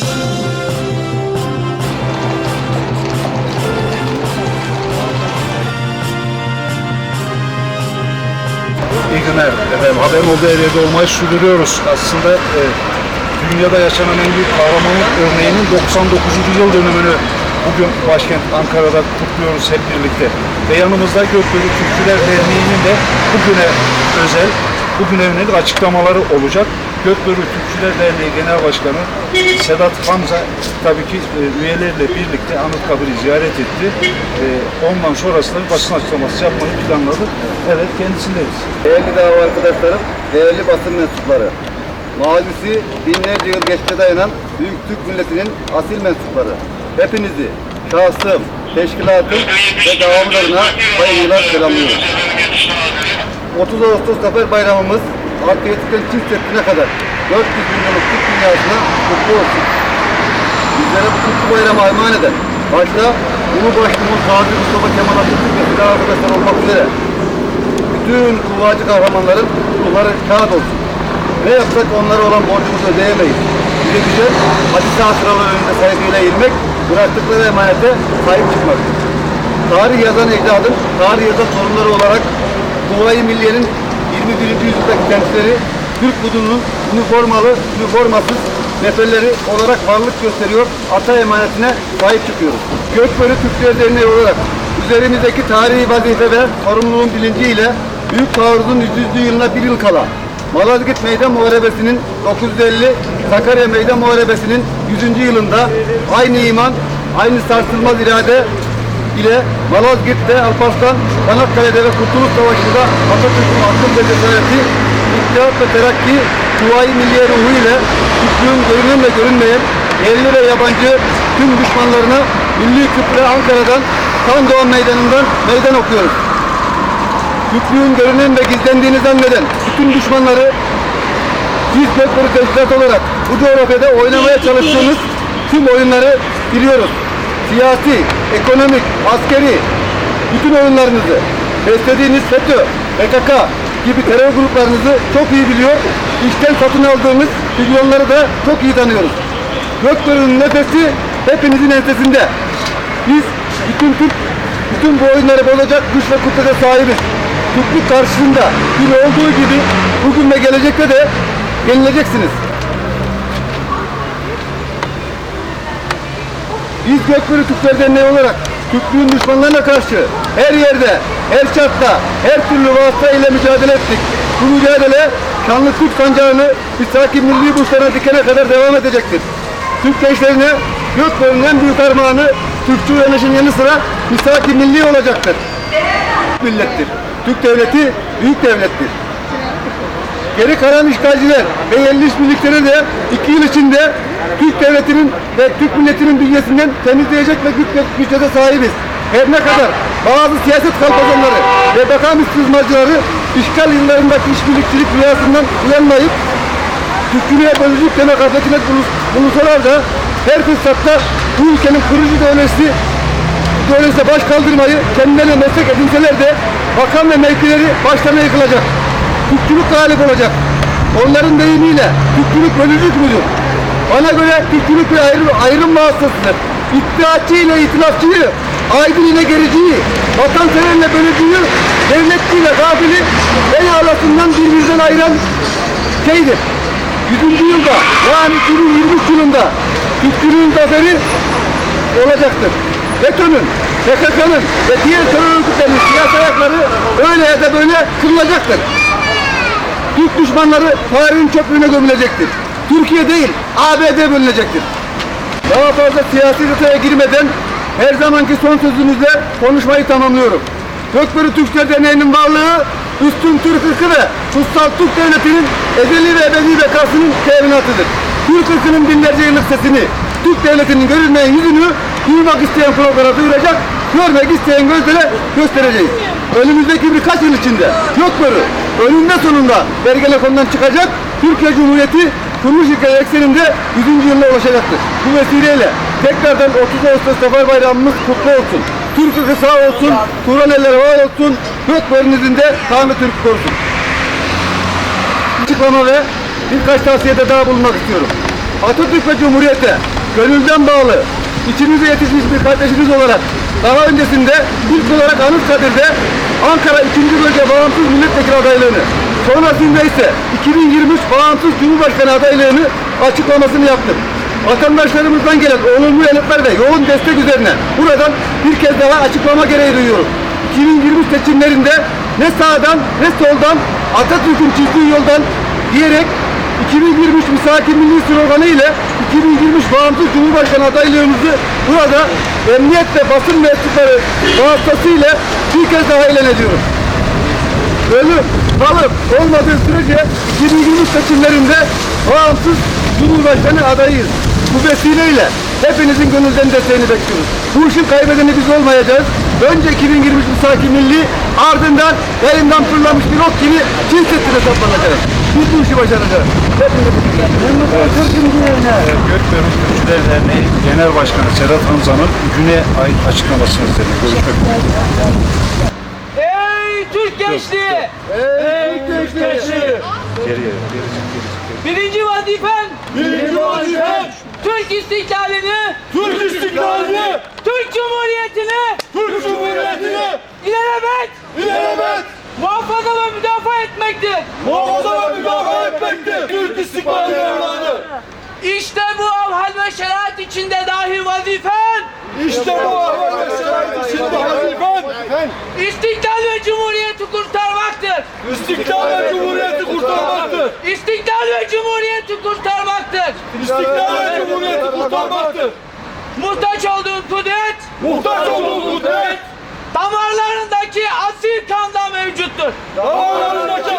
İyi günler efendim. Haberin olduğu her yerde olmayı sürdürüyoruz. Aslında e, dünyada yaşanan en büyük kahramanlık örneğinin 99. yıl dönümünü bugün başkent Ankara'da kutluyoruz hep birlikte. Ve yanımızda Gökbörü Türkçüler Derneği'nin de bugüne özel, bugüne yönelik açıklamaları olacak. Gökbörü Türkçüler Derneği Genel Başkanı Sedat Hamza tabii ki e, üyelerle birlikte Anıtkabir'i ziyaret etti. E, ondan sonrasında bir basın açıklaması yapmayı planladı. Evet kendisindeyiz. Değerli dava arkadaşlarım, değerli basın mensupları. Mazisi binlerce yıl geçte dayanan Büyük Türk milletinin asil mensupları. Hepinizi şahsım, teşkilatım ve davamız adına saygıyla selamlıyorum. 30 Ağustos Zafer Bayramımız Akriyetlikten çift setine kadar 400 milyonluk Türk dünyasına kutlu olsun. Bizlere bu kutlu bayramı armağan eden, başta Cumhurbaşkanımız Gazi Mustafa Kemal Atatürk ve silah arkadaşlar olmak üzere bütün kuvvacı kahramanların ruhları kağıt olsun. Ne yapsak onlara olan borcumuzu ödeyemeyiz. Bize düşen hadis-i hatıralar önünde saygıyla eğilmek, bıraktıkları emanete sahip çıkmaktır. Tarih yazan ecdadım, tarih yazan sorunları olarak Kuvayi Milliye'nin 21. yüzyıldaki kentleri Türk budunun üniformalı, üniformasız neferleri olarak varlık gösteriyor, ata emanetine sahip çıkıyoruz. Gökbörü Türkler Derneği olarak üzerimizdeki tarihi vazife ve sorumluluğun bilinciyle Büyük Taarruz'un 100. yılına bir yıl kala Malazgirt Meydan Muharebesi'nin 950, Sakarya Meydan Muharebesi'nin 100. yılında aynı iman, aynı sarsılmaz irade ile Malazgirt'te Alparslan, Çanakkale'de ve Kurtuluş Savaşı'nda Atatürk'ün akıl ve cesareti, İttihat ve Terakki, Kuvayi Milliye ruhu ile Türklüğün görünen ve görünmeyen, yerli ve yabancı tüm düşmanlarına Milli Küple Ankara'dan, Kan Doğan Meydanı'ndan meydan okuyoruz. Türklüğün görünen ve gizlendiğini zanneden bütün düşmanları biz Gökbörü Teşkilat olarak bu coğrafyada oynamaya çalıştığımız tüm oyunları biliyoruz. Siyasi, ekonomik, askeri bütün oyunlarınızı beslediğiniz FETÖ, PKK gibi terör gruplarınızı çok iyi biliyor. İşten satın aldığımız milyonları da çok iyi tanıyoruz. Gökbörü'nün nefesi hepinizin ensesinde. Biz bütün Türk, bütün bu oyunları bozacak güç ve kudrete sahibiz. Türklük karşısında dün olduğu gibi bugün ve gelecekte de yenileceksiniz. Biz Gökbörü Türkler Derneği olarak Türklüğün düşmanlarına karşı her yerde, her şartta, her türlü vasıta ile mücadele ettik. Bu mücadele şanlı Türk sancağını İstihaki Milli Burçlarına dikene kadar devam edecektir. Türk gençlerine Gökbörü'nün en büyük armağanı Türkçü uyanışın yanı sıra İstihaki Milli olacaktır. Millettir. Türk devleti büyük devlettir. Geri kalan işgalciler ve yerli birlikleri de iki yıl içinde Türk devletinin ve Türk milletinin bünyesinden temizleyecek ve güç de sahibiz. Her ne kadar bazı siyaset kalpazanları ve bakan istismarcıları işgal yıllarındaki işbirlikçilik rüyasından uyanmayıp Türklüğe bölücülük deme gafletine bulun- bulunsalar da her fırsatta bu ülkenin kurucu devleti Dolayısıyla baş kaldırmayı kendilerine meslek edinseler de bakan ve mevkileri başlarına yıkılacak. Türkçülük galip olacak. Onların deyimiyle Türkçülük bölücülük müdür? Bana göre Türkçülük bir ayrım, ayrım vasıtasıdır. İttihatçı ile itilafçıyı, aydın ile gericiyi, vatanseverle bölücüyü, devletçi ile gafili en alasından birbirinden ayıran şeydir. 100. yılda yani 2023 yılında Türkçülüğün zaferi olacaktır. FETÖ'nün, PKK'nın ve diğer terör örgütlerinin siyasi ayakları öyle ya da böyle kırılacaktır. Türk düşmanları tarihin çöplüğüne gömülecektir. Türkiye değil, ABD bölünecektir. Daha fazla siyasi detaya girmeden her zamanki son sözümüzle konuşmayı tamamlıyorum. Gökbörü Türkler Derneği'nin varlığı üstün Türk ırkı ve kutsal Türk Devleti'nin ezeli ve ebedi bekasının teminatıdır. Türk ırkının binlerce yıllık sesini, Türk Devleti'nin görünmeyen yüzünü duymak isteyen programa duyuracak, görmek isteyen gözlere göstereceğiz. Önümüzdeki birkaç yıl içinde Gökbörü önünde sonunda Ergenekon'dan çıkacak, Türkiye Cumhuriyeti kuruluş hikaye ekseninde 100. yılına ulaşacaktır. Bu vesileyle tekrardan 30 Ağustos Zafer Bayramımız kutlu olsun. Türk ırkı sağ olsun, Turan eller var olsun, Gökbörü'nüzün de Tanrı Türk korusun. Açıklama ve birkaç tavsiyede daha bulunmak istiyorum. Atatürk ve Cumhuriyete gönülden bağlı, içinize yetişmiş bir kardeşiniz olarak daha öncesinde ilk olarak Anıtkabir'de Ankara 2. Bölge Bağımsız Milletvekili adaylığını, sonrasında ise 2023 Bağımsız Cumhurbaşkanı adaylığını açıklamasını yaptım. Vatandaşlarımızdan gelen olumlu yanıtlar ve yoğun destek üzerine buradan bir kez daha açıklama gereği duyuyorum. 2023 seçimlerinde ne sağdan ne soldan Atatürk'ün çizdiği yoldan diyerek 2023 Misaki Milli sloganı ile 2023 Bağımsız Cumhurbaşkanı adaylığımızı burada emniyet ve basın mensupları vasıtasıyla bir kez daha ilan ediyoruz. Ölüm, kalıp olmadığı sürece 2023 seçimlerinde bağımsız Cumhurbaşkanı adayıyız. Bu vesileyle hepinizin gönülden desteğini bekliyoruz. Bu işin kaybedeni biz olmayacağız. Önce 2023 Misaki Milli, ardından yayından fırlamış bir ok gibi Çin Seddi'ne saplanacağız. Biz bu işi başaracağız. Hepinizi Gökbörük Türkçüler Derneği Genel Başkanı Sedat Hamza'nın güne ait açıklamasını istedim. Görüşmek üzere. Türk gençliği! Ey geri, geri, Birinci vazifen. Birinci vazifen. Türk istiklalini, Türk istiklalini, Türk Cumhuriyeti'ni. Türk Cumhuriyeti'ni. İlelebet ilelebet muhafaza ve müdafaa etmektir. muhafaza ve müdafaa etmektir. Türk istikbali evladı. İşte bu avhal ve şeriat içinde dahi vazifen İşte bu şerait içinde vazifen istiklal ve cumhuriyeti kurtarmaktır. istiklal ve cumhuriyeti kurtarmaktır. İstiklal ve cumhuriyeti kurtarmaktır. İstiklal ve cumhuriyeti kurtarmaktır. Muhtaç olduğun kudret Muhtaç olduğu kudret damarlarındaki asil kanda mevcuttur. damarlarındaki